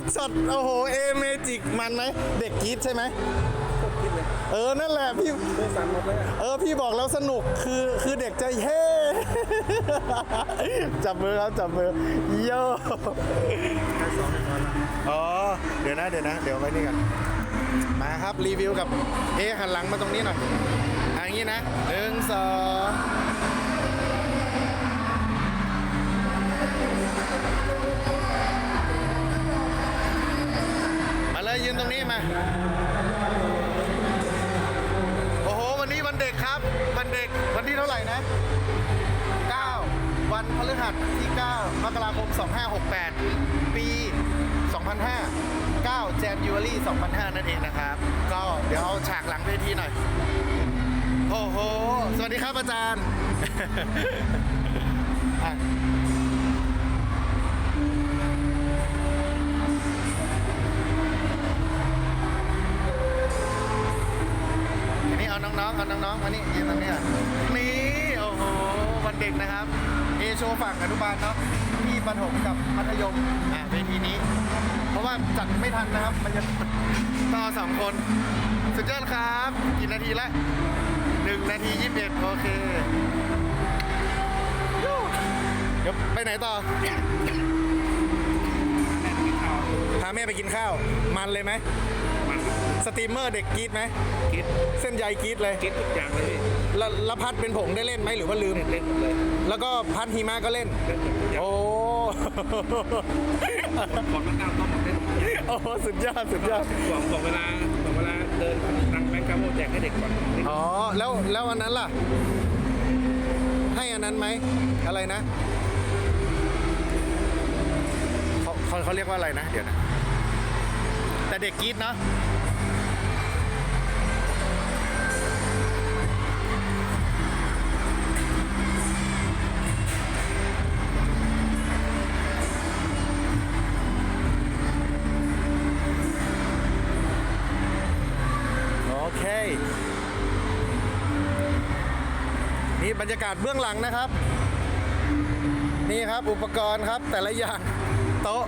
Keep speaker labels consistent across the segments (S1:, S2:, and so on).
S1: ครับช็อตโอ้โหเอเมจิกมันไหมเด็กกรีดใช่ไหมเออนั่นแหละพี่
S2: เอ
S1: อพี่บอกแล้วสนุกคือคือเด็กจะเฮ้จับมือครับจับมือโย
S2: แค่สองคนอ๋
S1: อเดี๋ยวนะเดี๋ยวนะ เดี๋ยวไว้นี่กันมาครับรีวิวกับเอหันหลังมาตรงนี้หน่อยอย่างนี้นะหนึ่งสอง ร่นะ 9 วันพฤหัสที่ 9 มกราคม 2568 ปี 2005 9 January 2005 นั่นเองนะครับ ก็เดี๋ยวเอาฉากหลังเวทีหน่อย โอ้โห สวัสดีครับอาจารย์ทีนี้เอาน้องๆ เอาน้องๆ มานี่ยืนตรงนี้อะ ด็กนะครับ เอโชฝั่งอนุบาลเนาะที่ประถมกับมัธยมอะเวทีนี้ เพราะว่าจัดไม่ทันนะครับ มันจะต่อสองคน สุดยอดครับกี่นาทีละหนึ่งนาทียี่สิบเอ็ดโอเคเดี๋ยวไปไหนต่อพาแม่ไปกินข้าว มันเลยไหม สตรีมเมอร์เด็กกรีดไหม
S2: คิด
S1: เส้นใยกรีดเลย
S2: คิดทุกอย่างเลยพี่
S1: แล้วแล้วพัดเป็นผงได้เล่นไหมหรือว่าลืม
S2: เล่นหมดเลย
S1: แล้วก็พัดหิมะก็เล่น
S2: เล่นหมดทุกอย่าง
S1: โอ้
S2: ของน้ำตาลต้องหมดเล่นหมดเลย
S1: โอ้สุดยอดสุดยอด
S2: บอกบอกเวลาบอกเวลาเดินตังแบงค์กาโมแจกให้เด็กก่อน
S1: อ๋อแล้วแล้วอันนั้นล่ะ ให้อันนั้นไหมอะไรนะเขาเขาเขาเรียกว่าอะไรนะ เดี๋ยวนะ แต่เด็กกรีดเนาะ เค นี่บรรยากาศเบื้องหลังนะครับ นี่ครับอุปกรณ์ครับแต่ละอย่างโต๊ะ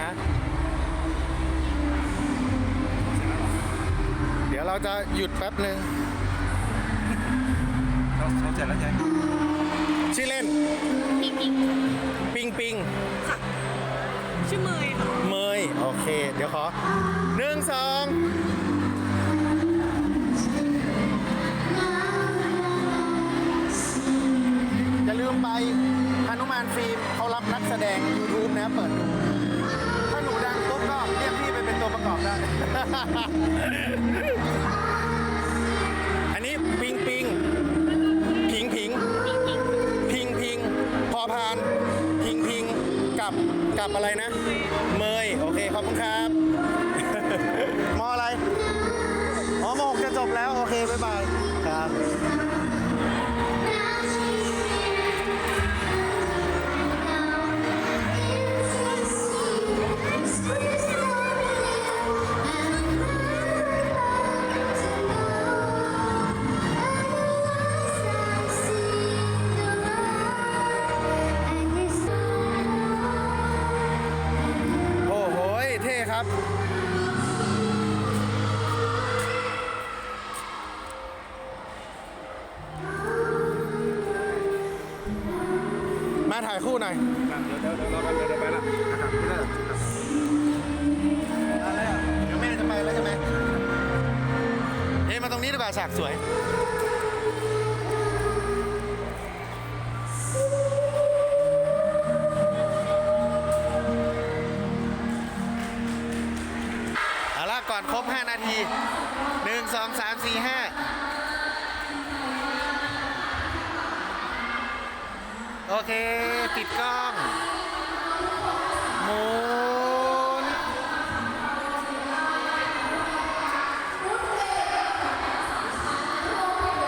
S1: ฮะเดี๋ยวเราจะหยุดแป๊บหนึ่ง
S2: เขาเขาเสร็จแล้วใช่
S1: ชื่อเล่น
S3: ปิงปิง
S1: ปิงปิง
S3: ค่ะ ชื่อเมยค่ะ
S1: เมยโอเค เดี๋ยวขอหนึ่งสองอย่าลืมไปฮนุมานฟิล์มเขารับนักแสดง YouTube นะเปิดดู ถ้าหนูดังปุ๊บก็เรียกพี่ไปเป็นตัวประกอบได้ กับกับอะไรนะ เมยโอเคขอบคุณครับ มาถ่ายคู่หน่อย
S2: เดี๋ยวเดี๋ยวเดี๋ยวรอกันเดี๋ยวเดี๋ยวไปละนะครับไม่ได้หรอกครับ
S1: อะไรอะเดี๋ยวแม่จะไปแล้วใช่ไหมเอ๊ะมาตรงนี้ดีกว่าฉากสวย 1 2 3 4 5โอเค ปิดกล้อง